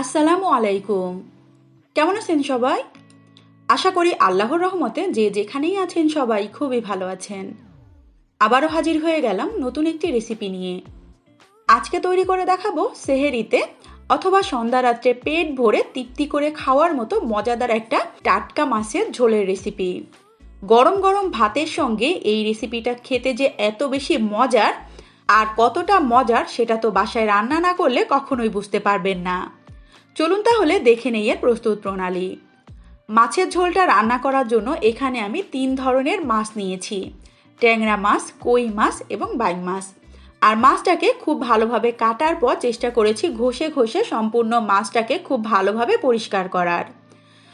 আসসালামু আলাইকুম। কেমন আছেন সবাই? আশা করি আল্লাহর রহমতে যে যেখানেই আছেন সবাই খুবই ভালো আছেন। আবারও হাজির হয়ে গেলাম নতুন একটি রেসিপি নিয়ে। আজকে তৈরি করে দেখাবো সেহেরিতে অথবা সন্ধ্যা রাত্রে পেট ভরে তৃপ্তি করে খাওয়ার মতো মজাদার একটা টাটকা মাছের ঝোলের রেসিপি গরম গরম ভাতের সঙ্গে এই রেসিপিটা খেতে যে এত বেশি মজার আর কতটা মজার সেটা তো বাসায় রান্না না করলে কখনোই বুঝতে পারবেন না। চলুন তাহলে দেখে নেই এর প্রস্তুত প্রণালী। মাছের ঝোলটা রান্না করার জন্য এখানে আমি তিন ধরনের মাছ নিয়েছি। ট্যাংরা মাছ, কই মাছ এবং বাইং মাছ। আর মাছটাকে খুব ভালোভাবে কাটার পর চেষ্টা করেছি ঘষে ঘষে সম্পূর্ণ মাছটাকে খুব ভালোভাবে পরিষ্কার করার।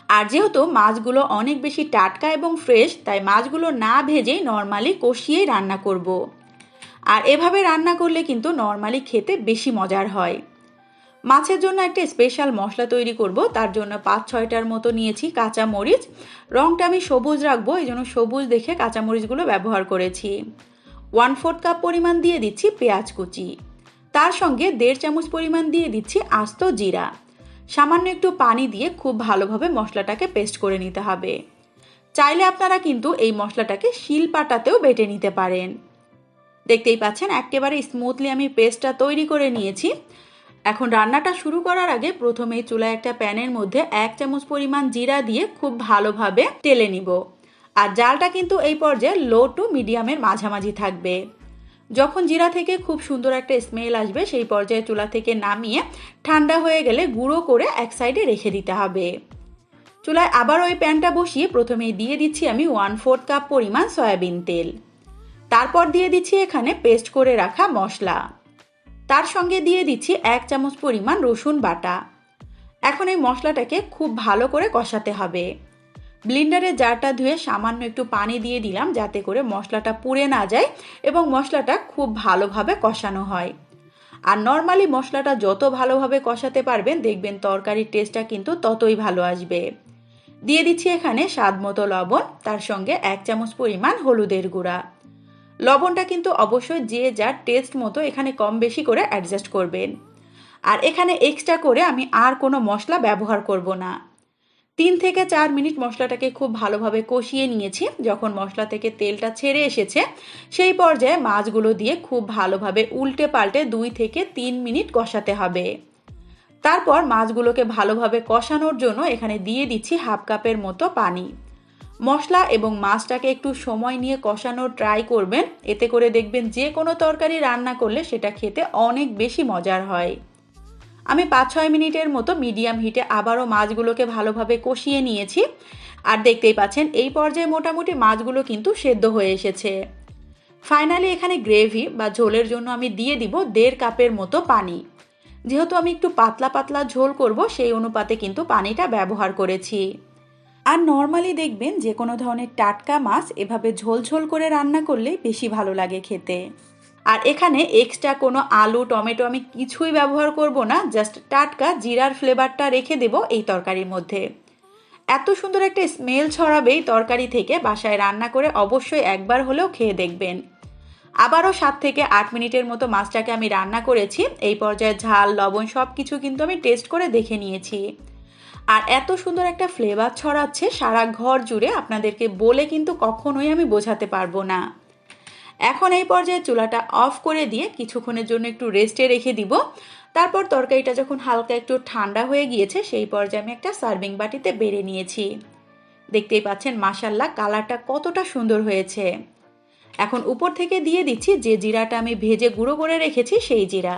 আর যেহেতু মাছগুলো অনেক বেশি টাটকা এবং ফ্রেশ, তাই মাছগুলো না ভেজেই নর্মালি কষিয়েই রান্না করব। আর এভাবে রান্না করলে কিন্তু নর্মালি খেতে বেশি মজার হয়। মাছের জন্য একটা স্পেশাল মশলা তৈরি করব। তার জন্য পাঁচ, ছয়টার মতো নিয়েছি কাঁচা মরিচ। রঙটা আমি সবুজ রাখব, এই জন্য সবুজ দেখে কাঁচা মরিচগুলো ব্যবহার করেছি। ওয়ান ফোর্থ কাপ পরিমাণ দিয়ে দিচ্ছি পেঁয়াজ কুচি। তার সঙ্গে দেড় চামচ পরিমাণ দিয়ে দিচ্ছি আস্ত জিরা। সামান্য একটু পানি দিয়ে খুব ভালোভাবে মশলাটাকে পেস্ট করে নিতে হবে। চাইলে আপনারা কিন্তু এই মশলাটাকে শিল পাটাতেও বেটে নিতে পারেন। দেখতেই পাচ্ছেন, একেবারে স্মুথলি আমি পেস্টটা তৈরি করে নিয়েছি। এখন রান্নাটা শুরু করার আগে প্রথমেই চুলায় একটা প্যানের মধ্যে এক চামচ পরিমাণ জিরা দিয়ে খুব ভালোভাবে তেলে নিব। আর জালটা কিন্তু এই পর্যায়ে লো টু মিডিয়ামের মাঝামাঝি থাকবে। যখন জিরা থেকে খুব সুন্দর একটা স্মেল আসবে, সেই পর্যায়ে চুলা থেকে নামিয়ে ঠান্ডা হয়ে গেলে গুঁড়ো করে এক সাইডে রেখে দিতে হবে। চুলায় আবার ওই প্যানটা বসিয়ে প্রথমেই দিয়ে দিচ্ছি আমি ওয়ান ফোর্থ কাপ পরিমাণ সয়াবিন তেল। তারপর দিয়ে দিচ্ছি এখানে পেস্ট করে রাখা মশলা। তার সঙ্গে দিয়ে দিচ্ছি এক চামচ পরিমাণ রসুন বাটা। এখন এই মশলাটাকে খুব ভালো করে কষাতে হবে। ব্লিন্ডারের জারটা ধুয়ে সামান্য একটু পানি দিয়ে দিলাম যাতে করে মশলাটা পুড়ে না যায় এবং মশলাটা খুব ভালোভাবে কষানো হয়। আর নর্মালি মশলাটা যত ভালোভাবে কষাতে পারবেন, দেখবেন তরকারির টেস্টটা কিন্তু ততই ভালো আসবে। দিয়ে দিচ্ছি এখানে স্বাদ মতো লবণ, তার সঙ্গে এক চামচ পরিমাণ হলুদের গুঁড়া। লবণটা কিন্তু অবশ্যই যে যার টেস্ট মতো এখানে কম বেশি করে অ্যাডজাস্ট করবেন। আর এখানে এক্সট্রা করে আমি আর কোনো মশলা ব্যবহার করব না। তিন থেকে চার মিনিট মশলাটাকে খুব ভালোভাবে কষিয়ে নিয়েছি, যখন মশলা থেকে তেলটা ছেড়ে এসেছে, সেই পর্যায়ে মাছগুলো দিয়ে খুব ভালোভাবে উল্টে পাল্টে দুই থেকে তিন মিনিট কষাতে হবে। তারপর মাছগুলোকে ভালোভাবে কষানোর জন্য এখানে দিয়ে দিচ্ছি হাফ কাপের মতো পানি। মশলা এবং মাছটাকে একটু সময় নিয়ে কষানোর ট্রাই করবেন। এতে করে দেখবেন যে কোনো তরকারি রান্না করলে সেটা খেতে অনেক বেশি মজার হয়। আমি পাঁচ ছয় মিনিটের মতো মিডিয়াম হিটে আবারও মাছগুলোকে ভালোভাবে কষিয়ে নিয়েছি। আর দেখতেই পাচ্ছেন, এই পর্যায়ে মোটামুটি মাছগুলো কিন্তু সেদ্ধ হয়ে এসেছে। ফাইনালি এখানে গ্রেভি বা ঝোলের জন্য আমি দিয়ে দিব দেড় কাপের মতো পানি। যেহেতু আমি একটু পাতলা পাতলা ঝোল করব, সেই অনুপাতে কিন্তু পানিটা ব্যবহার করেছি। আর নর্মালি দেখবেন যে কোনো ধরনের টাটকা মাছ এভাবে ঝোল ঝোল করে রান্না করলে বেশি ভালো লাগে খেতে। আর এখানে এক্সট্রা কোনো আলু, টমেটো আমি কিছুই ব্যবহার করব না জাস্ট টাটকা জিরার ফ্লেভারটা রেখে দেব এই তরকারির মধ্যে। এত সুন্দর একটা স্মেল ছড়াবে এই তরকারি থেকে বাসায় রান্না করে অবশ্যই একবার হলেও খেয়ে দেখবেন। আবারও সাত থেকে আট মিনিটের মতো মাছটাকে আমি রান্না করেছি, এই পর্যায়ে ঝাল, লবণ সব কিছু কিন্তু আমি টেস্ট করে দেখে নিয়েছি। আর এত সুন্দর একটা ফ্লেভার ছড়াচ্ছে সারা ঘর জুড়ে আপনাদেরকে বলে কিন্তু কখনোই আমি বোঝাতে পারব না। এখন এই পর্যায়ে চুলাটা অফ করে দিয়ে কিছুক্ষণের জন্য একটু রেস্টে রেখে দিব। তারপর তরকারিটা যখন হালকা একটু ঠান্ডা হয়ে গিয়েছে, সেই পর্যায়ে আমি একটা সার্ভিং বাটিতে বেড়ে নিয়েছি। দেখতেই পাচ্ছেন মাসাল্লা কালারটা কতটা সুন্দর হয়েছে। এখন উপর থেকে দিয়ে দিচ্ছি যে জিরাটা আমি ভেজে গুঁড়ো করে রেখেছি সেই জিরা।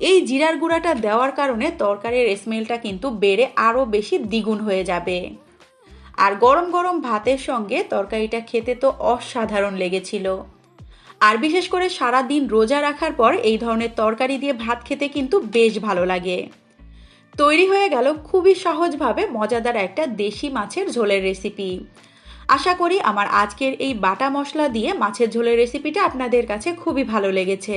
এই জিরার গুঁড়াটা দেওয়ার কারণে তরকারির স্মেলটা কিন্তু বেড়ে আরও বেশি দ্বিগুণ হয়ে যাবে। আর গরম গরম ভাতের সঙ্গে তরকারিটা খেতে তো অসাধারণ লেগেছিল। আর বিশেষ করে সারা দিন রোজা রাখার পর এই ধরনের তরকারি দিয়ে ভাত খেতে কিন্তু বেশ ভালো লাগে। তৈরি হয়ে গেল খুবই সহজভাবে মজাদার একটা দেশি মাছের ঝোলের রেসিপি আশা করি আমার আজকের এই বাটা মশলা দিয়ে মাছের ঝোলের রেসিপিটা আপনাদের কাছে খুবই ভালো লেগেছে।